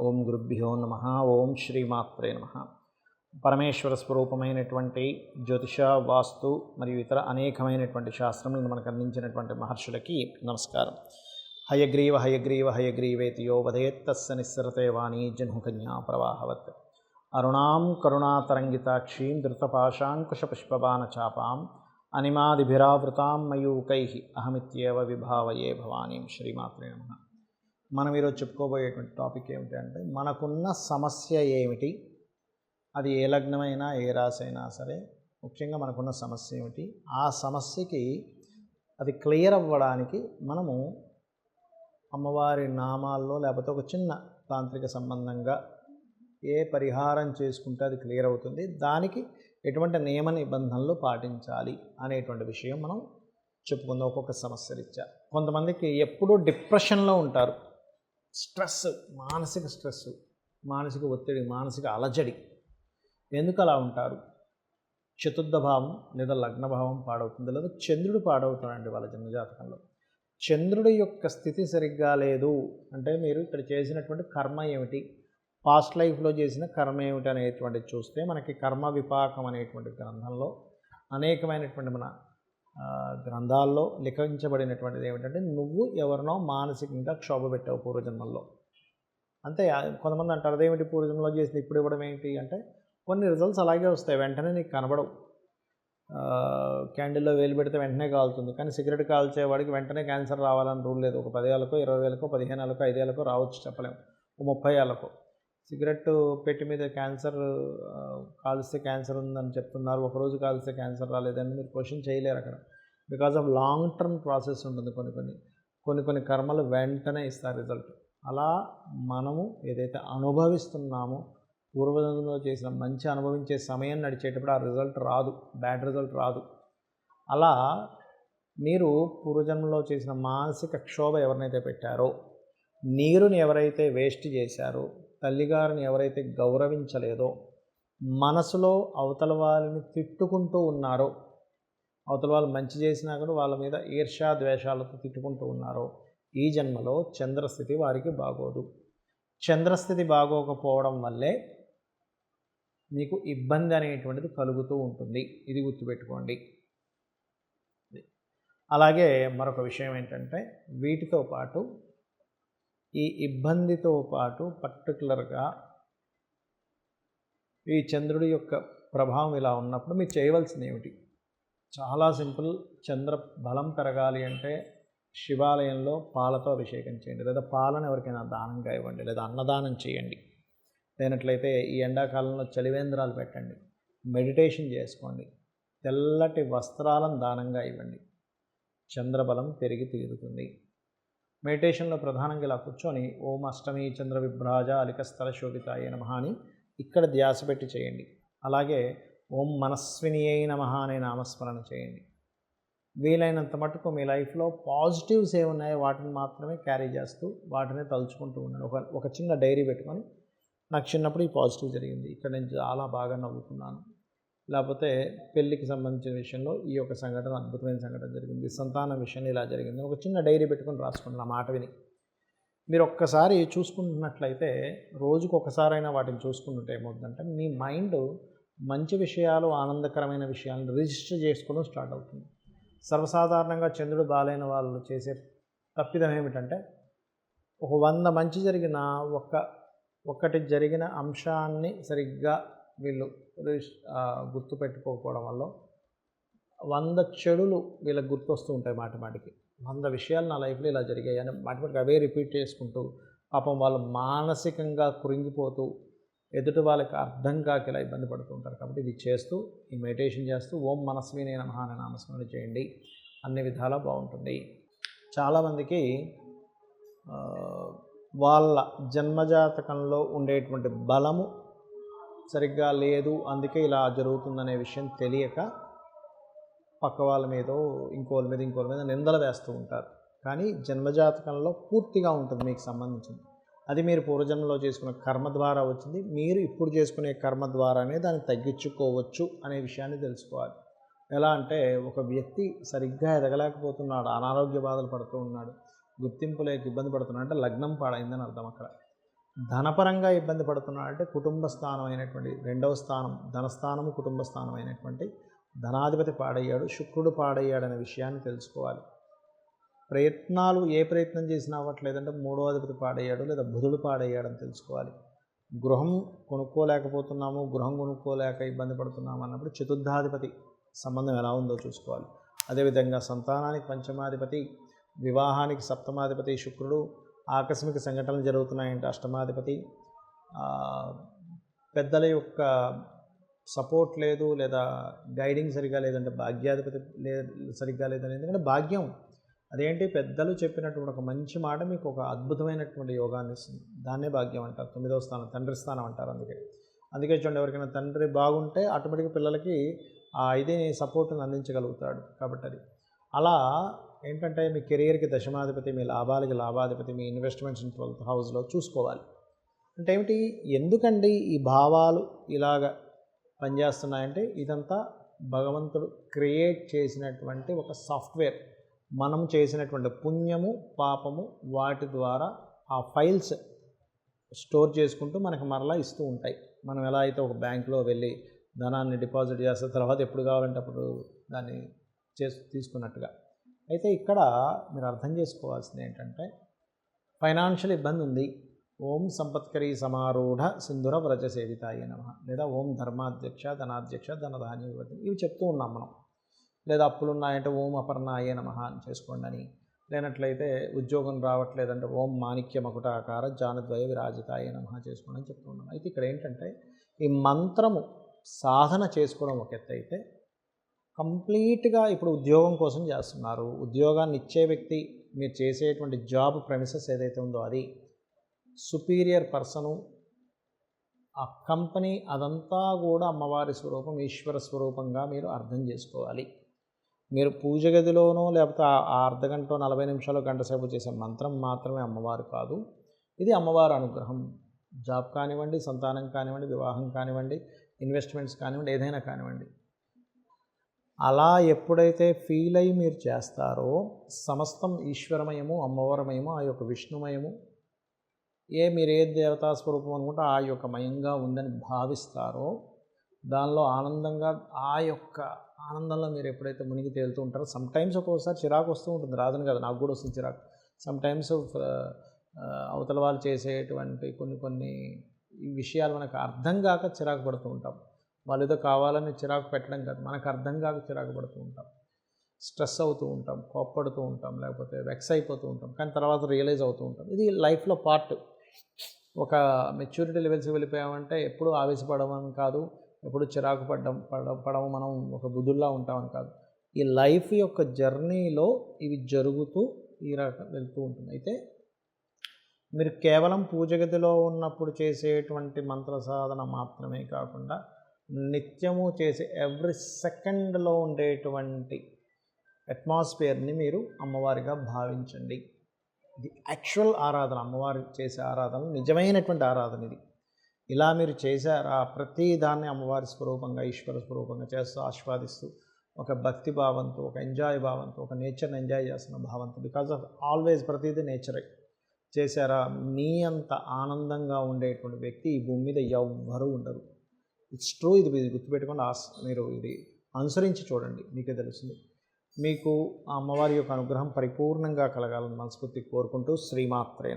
ఓం గురుభ్యో నమ. ఓం శ్రీమాత్రే నమ. పరమేశ్వర స్వరూపమైనటువంటి జ్యోతిష వాస్తు మరియు ఇతర అనేకమైనటువంటి శాస్త్రములను మనకు అందించినటువంటి మహర్షులకి నమస్కారం. హయగ్రీవ హయగ్రీవ హయగ్రీవేతి యో వదేత్తస్స నిస్సరతే వాణీ జన్హుకన్యా ప్రవాహవత్. అరుణాం కరుణాతరంగితాక్షీం ధృతపాశాంకుశపుష్పబాణచాపాం అనిమాదిభిరావృతాం మయూకై. అహమిత్యేవ విభావయే భవానీం. శ్రీమాత్రే నమ. మనం ఈరోజు చెప్పుకోబోయేటువంటి టాపిక్ ఏమిటి అంటే మనకున్న సమస్య ఏమిటి? అది ఏ లగ్నమైనా ఏ రాశి అయినా సరే ముఖ్యంగా మనకున్న సమస్య ఏమిటి? ఆ సమస్యకి అది క్లియర్ అవ్వడానికి మనము అమ్మవారి నామాల్లో లేకపోతే ఒక చిన్న తాంత్రిక సంబంధంగా ఏ పరిహారం చేసుకుంటే అది క్లియర్ అవుతుంది. దానికి ఎటువంటి నియమ నిబంధనలు పాటించాలి అనేటువంటి విషయం మనం చెప్పుకుందాం ఒక్కొక్క సమస్య రీత్యా. కొంతమందికి ఎప్పుడూ డిప్రెషన్లో ఉంటారు. స్ట్రెస్ మానసిక స్ట్రెస్ మానసిక ఒత్తిడి మానసిక అలజడి ఎందుకు అలా ఉంటారు? చతుర్థ భావం లేదా లగ్న భావం పాడవుతుంది లేదా చంద్రుడు పాడవుతాడండి వాళ్ళ జన్మజాతకంలో. చంద్రుడి యొక్క స్థితి సరిగ్గా లేదు అంటే మీరు ఇక్కడ చేసినటువంటి కర్మ ఏమిటి? పాస్ట్ లైఫ్లో చేసిన కర్మ ఏమిటి అనేటువంటిది చూస్తే మనకి కర్మ విపాకం అనేటువంటి గ్రంథంలో అనేకమైనటువంటి మన గ్రంథాల్లో లిఖించబడినటువంటిది ఏమిటంటే నువ్వు ఎవరినో మానసికంగా క్షోభ పెట్టావు పూర్వజన్మల్లో. అంతే కొంతమంది అంటారు అదేమిటి పూర్వజన్మలో చేసింది ఇప్పుడు ఇవ్వడం ఏంటి? అంటే కొన్ని రిజల్ట్స్ అలాగే వస్తాయి వెంటనే నీకు కనబడవు. క్యాండిల్లో వేలు పెడితే వెంటనే కాలుతుంది కానీ సిగరెట్ కాల్చేవాడికి వెంటనే క్యాన్సర్ రావాలని రూల్ లేదు. ఒక పదేళ్ళకో ఇరవై వేలకో పదిహేను ఏళ్ళకో ఐదేళ్ళకో రావచ్చు చెప్పలేము. ఒక ముప్పై ఏళ్ళకో. సిగరెట్ పెట్టి మీద క్యాన్సర్ కాలిస్తే క్యాన్సర్ ఉందని చెప్తున్నారు ఒకరోజు కాలిస్తే క్యాన్సర్ రాలేదని మీరు క్వశ్చన్ చేయలేరు అక్కడ. Because of long term process ఉంటుంది కొన్ని కొన్ని. కొన్ని కొన్ని కర్మలు వెంటనే ఇస్తారు రిజల్ట్. అలా మనము ఏదైతే అనుభవిస్తున్నామో పూర్వజన్మలో చేసిన మంచి అనుభవించే సమయం నడిచేటప్పుడు ఆ రిజల్ట్ రాదు బ్యాడ్ రిజల్ట్ రాదు. అలా మీరు పూర్వజన్మలో చేసిన మానసిక క్షోభ ఎవరినైతే పెట్టారో నీరుని ఎవరైతే వేస్ట్ చేశారో తల్లిగారిని ఎవరైతే గౌరవించలేదో మనసులో అవతల వారిని తిట్టుకుంటూ ఉన్నారో అవతల వాళ్ళు మంచి చేసినా కూడా వాళ్ళ మీద ఈర్ష్యా ద్వేషాలతో తిట్టుకుంటూ ఉన్నారో. ఈ జన్మలో చంద్రస్థితి వారికి బాగోదు. చంద్రస్థితి బాగోకపోవడం వల్లే మీకు ఇబ్బంది అనేటువంటిది కలుగుతూ ఉంటుంది. ఇది గుర్తుపెట్టుకోండి. అలాగే మరొక విషయం ఏంటంటే వీటితో పాటు ఈ ఇబ్బందితో పాటు పర్టికులర్గా ఈ చంద్రుడి యొక్క ప్రభావం ఇలా ఉన్నప్పుడు మీరు చేయవలసింది ఏమిటి చాలా సింపుల్. చంద్ర బలం పెరగాలి అంటే శివాలయంలో పాలతో అభిషేకం చేయండి. లేదా పాలను ఎవరికైనా దానంగా ఇవ్వండి. లేదా అన్నదానం చేయండి. లేనట్లయితే ఈ ఎండాకాలంలో చలివేంద్రాలు పెట్టండి. మెడిటేషన్ చేసుకోండి. తెల్లటి వస్త్రాలను దానంగా ఇవ్వండి. చంద్రబలం పెరిగి తీరుతుంది. మెడిటేషన్లో ప్రధానంగా ఇలా కూర్చొని ఓం అష్టమి చంద్ర విభ్రాజ అలికస్థల శోభితాయ నమ అని ఇక్కడ ధ్యాస పెట్టి చేయండి. అలాగే ఓం మనస్విని అయి నమ అనే నామస్మరణ చేయండి. వీలైనంత మటుకు మీ లైఫ్లో పాజిటివ్స్ ఏమున్నాయో వాటిని మాత్రమే క్యారీ చేస్తూ వాటిని తలుచుకుంటూ ఉన్నాను ఒక ఒక చిన్న డైరీ పెట్టుకొని నాకు చిన్నప్పుడు ఈ పాజిటివ్ జరిగింది. ఇక్కడ నేను చాలా బాగా నవ్వుకున్నాను. లేకపోతే పెళ్ళికి సంబంధించిన విషయంలో ఈ యొక్క సంఘటన అద్భుతమైన సంఘటన జరిగింది. సంతానం విషయంలో ఇలా జరిగింది. ఒక చిన్న డైరీ పెట్టుకొని రాసుకోండి నా మాట విని. మీరు ఒక్కసారి చూసుకుంటున్నట్లయితే రోజుకు ఒకసారైనా వాటిని చూసుకుంటుంటే ఏమవుతుందంటే మీ మైండ్ మంచి విషయాలు ఆనందకరమైన విషయాలను రిజిస్టర్ చేసుకోవడం స్టార్ట్ అవుతుంది. సర్వసాధారణంగా చంద్రుడు బాలైన వాళ్ళు చేసే తప్పిదం ఏమిటంటే ఒక వంద మంచి జరిగిన ఒక ఒక్కటి జరిగిన అంశాన్ని సరిగ్గా వీళ్ళు గుర్తుపెట్టుకోకపోవడం వల్ల వంద చెడులు వీళ్ళకి గుర్తొస్తూ ఉంటాయి మాటి మాటికి. వంద విషయాలు నా లైఫ్లో ఇలా జరిగాయి అని మాటిమాటికి అవే రిపీట్ చేసుకుంటూ పాపం వాళ్ళు మానసికంగా కృంగిపోతూ ఎదుటి వాళ్ళకి అర్థం కాక ఇలా ఇబ్బంది పడుతూ ఉంటారు కాబట్టి ఇది చేస్తూ ఈ మెడిటేషన్ చేస్తూ ఓం మనస్వి నేను అనే నామస్మరణ చేయండి. అన్ని విధాలా బాగుంటుంది. చాలామందికి వాళ్ళ జన్మజాతకంలో ఉండేటువంటి బలము సరిగ్గా లేదు అందుకే ఇలా జరుగుతుందనే విషయం తెలియక పక్క వాళ్ళ మీద ఇంకోళ్ళ మీద ఇంకోళ్ళ మీద నిందలు వేస్తూ ఉంటారు. కానీ జన్మజాతకంలో పూర్తిగా ఉంటుంది మీకు సంబంధించింది. అది మీరు పూర్వజన్మలో చేసుకున్న కర్మ ద్వారా వచ్చింది. మీరు ఇప్పుడు చేసుకునే కర్మ ద్వారానే దాన్ని తగ్గించుకోవచ్చు అనే విషయాన్ని తెలుసుకోవాలి. ఎలా అంటే ఒక వ్యక్తి సరిగ్గా ఎదగలేకపోతున్నాడు అనారోగ్య బాధలు పడుతూ ఉన్నాడు గుర్తింపు లేక ఇబ్బంది పడుతున్నాడు అంటే లగ్నం పాడైందని అర్థం అక్కడ. ధనపరంగా ఇబ్బంది పడుతున్నాడు అంటే కుటుంబ స్థానం అయినటువంటి రెండవ స్థానం ధనస్థానము కుటుంబ స్థానం అయినటువంటి ధనాధిపతి పాడయ్యాడు శుక్రుడు పాడయ్యాడనే విషయాన్ని తెలుసుకోవాలి. ప్రయత్నాలు ఏ ప్రయత్నం చేసినా అవ్వట్లేదంటే మూడో అధిపతి పాడయ్యాడు లేదా బుధుడు పాడయ్యాడని తెలుసుకోవాలి. గృహం కొనుక్కోలేకపోతున్నాము గృహం కొనుక్కోలేక ఇబ్బంది పడుతున్నాము అన్నప్పుడు చతుర్థాధిపతి సంబంధం ఎలా ఉందో చూసుకోవాలి. అదేవిధంగా సంతానానికి పంచమాధిపతి వివాహానికి సప్తమాధిపతి శుక్రుడు ఆకస్మిక సంఘటనలు జరుగుతున్నాయంటే అష్టమాధిపతి. పెద్దల యొక్క సపోర్ట్ లేదు లేదా గైడింగ్ సరిగా లేదంటే భాగ్యాధిపతి లే సరిగ్గా లేదని ఎందుకంటే భాగ్యం అదేంటి? పెద్దలు చెప్పినటువంటి ఒక మంచి మాట మీకు ఒక అద్భుతమైనటువంటి యోగాన్ని ఇస్తుంది. దాన్నే భాగ్యం అంటారు. తొమ్మిదవ స్థానం తండ్రి స్థానం అంటారు అందుకే. అందుకే చూడండి ఎవరికైనా తండ్రి బాగుంటే ఆటోమేటిక్గా పిల్లలకి ఆ ఇది సపోర్ట్ని అందించగలుగుతాడు కాబట్టి అది. అలా ఏంటంటే మీ కెరియర్కి దశమాధిపతి మీ లాభాలకి లాభాధిపతి మీ ఇన్వెస్ట్మెంట్స్ ట్వెల్త్ హౌస్లో చూసుకోవాలి. అంటే ఏమిటి? ఎందుకండి ఈ భావాలు ఇలాగ పనిచేస్తున్నాయంటే ఇదంతా భగవంతుడు క్రియేట్ చేసినటువంటి ఒక సాఫ్ట్వేర్. మనం చేసినటువంటి పుణ్యము పాపము వాటి ద్వారా ఆ ఫైల్స్ స్టోర్ చేసుకుంటూ మనకు మరలా ఇస్తూ ఉంటాయి. మనం ఎలా అయితే ఒక బ్యాంకులో వెళ్ళి ధనాన్ని డిపాజిట్ చేస్తే తర్వాత ఎప్పుడు కావాలంటే అప్పుడు దాన్ని చేసి తీసుకున్నట్టుగా. అయితే ఇక్కడ మీరు అర్థం చేసుకోవాల్సింది ఏంటంటే ఫైనాన్షియల్ ఇబ్బంది ఉంది. ఓం సంపత్కరీ సమారూఢ సింధుర వ్రజ సేవితాయ నమ లేదా ఓం ధర్మాధ్యక్ష ధనాధ్యక్ష ధనధాన్య ఇవి చెప్తూ ఉన్నాం మనం. లేదా అప్పులు ఉన్నాయంటే ఓం అపర్ణాయ నమ అని చేసుకోండి అని లేనట్లయితే ఉద్యోగం రావట్లేదంటే ఓం మాణిక్య మకుటాకార జానద్వయ విరాజితాయ నమ చేసుకోండి అని చెప్తూ అయితే ఇక్కడ ఏంటంటే ఈ మంత్రము సాధన చేసుకోవడం ఒక ఎత్తు అయితే కంప్లీట్గా ఇప్పుడు ఉద్యోగం కోసం చేస్తున్నారు. ఉద్యోగాన్ని ఇచ్చే వ్యక్తి మీరు చేసేటువంటి జాబ్ ప్రెమిసెస్ ఏదైతే ఉందో అది సుపీరియర్ పర్సను ఆ కంపెనీ అదంతా కూడా అమ్మవారి స్వరూపం ఈశ్వర స్వరూపంగా మీరు అర్థం చేసుకోవాలి. మీరు పూజ గదిలోనో లేకపోతే ఆ అర్ధ గంట నలభై నిమిషాలు గంట సేపు చేసే మంత్రం మాత్రమే అమ్మవారు కాదు. ఇది అమ్మవారి అనుగ్రహం. జాబ్ కానివ్వండి సంతానం కానివ్వండి వివాహం కానివ్వండి ఇన్వెస్ట్మెంట్స్ కానివ్వండి ఏదైనా కానివ్వండి. అలా ఎప్పుడైతే ఫీల్ అయ్యి మీరు చేస్తారో సమస్తం ఈశ్వరమయము అమ్మవారమయము ఆ యొక్క విష్ణుమయము ఏ మీరు ఏ దేవతా స్వరూపం అనుకుంటే ఆ యొక్క మయంగా ఉందని భావిస్తారో దానిలో ఆనందంగా ఆ యొక్క ఆనందంలో మీరు ఎప్పుడైతే మునిగి తేలుతూ ఉంటారో సమ్ టైమ్స్ ఒక్కోసారి చిరాకు వస్తూ ఉంటుంది. రాదని కదా నాకు కూడా వస్తుంది చిరాకు. సమ్ టైమ్స్ uh, uh, అవతల వాళ్ళు చేసేటువంటి కొన్ని కొన్ని విషయాలు మనకు అర్థం కాక చిరాకు పడుతూ ఉంటాం. వాళ్ళు ఏదో కావాలని చిరాకు పెట్టడం కాదు మనకు అర్థం కాక చిరాకు పడుతూ ఉంటాం. స్ట్రెస్ అవుతూ ఉంటాం కోప్పడుతూ ఉంటాం లేకపోతే వెక్స్ అయిపోతూ ఉంటాం. కానీ తర్వాత రియలైజ్ అవుతూ ఉంటాం. ఇది లైఫ్లో పార్ట్ ఒక మెచ్యూరిటీ లెవెల్స్కి వెళ్ళిపోయామంటే ఎప్పుడు ఆవేశపడమని కాదు ఎప్పుడు చిరాకు పడ్డం పడ పడము మనం ఒక బుధుల్లా ఉంటామని కాదు. ఈ లైఫ్ యొక్క జర్నీలో ఇవి జరుగుతూ ఈ రకం వెళ్తూ ఉంటుంది అయితే మీరు కేవలం పూజ గదిలో ఉన్నప్పుడు చేసేటువంటి మంత్ర సాధన మాత్రమే కాకుండా నిత్యము చేసే ఎవ్రీ సెకండ్లో ఉండేటువంటి అట్మాస్ఫియర్ని మీరు అమ్మవారిగా భావించండి. ఇది యాక్చువల్ ఆరాధన. అమ్మవారి చేసే ఆరాధన నిజమైనటువంటి ఆరాధన ఇది. ఇలా మీరు చేశారా? ప్రతి దాన్ని అమ్మవారి స్వరూపంగా ఈశ్వర స్వరూపంగా చేస్తూ ఆస్వాదిస్తూ ఒక భక్తి భావంతో ఒక ఎంజాయ్ భావంతో ఒక నేచర్ని ఎంజాయ్ చేస్తున్న భావంతో బికాజ్ ఆఫ్ ఆల్వేస్ ప్రతిదీ నేచరే చేశారా? మీ అంత ఆనందంగా ఉండేటువంటి వ్యక్తి ఈ భూమి మీద ఎవ్వరూ ఉండరు. ఇట్స్ ట్రూ ఇది మీరు గుర్తుపెట్టుకొని ఆస్ మీరు ఇది అనుసరించి చూడండి. మీకే తెలుస్తుంది. మీకు ఆ అమ్మవారి యొక్క అనుగ్రహం పరిపూర్ణంగా కలగాలని మనస్ఫూర్తి కోరుకుంటూ శ్రీమాత్రే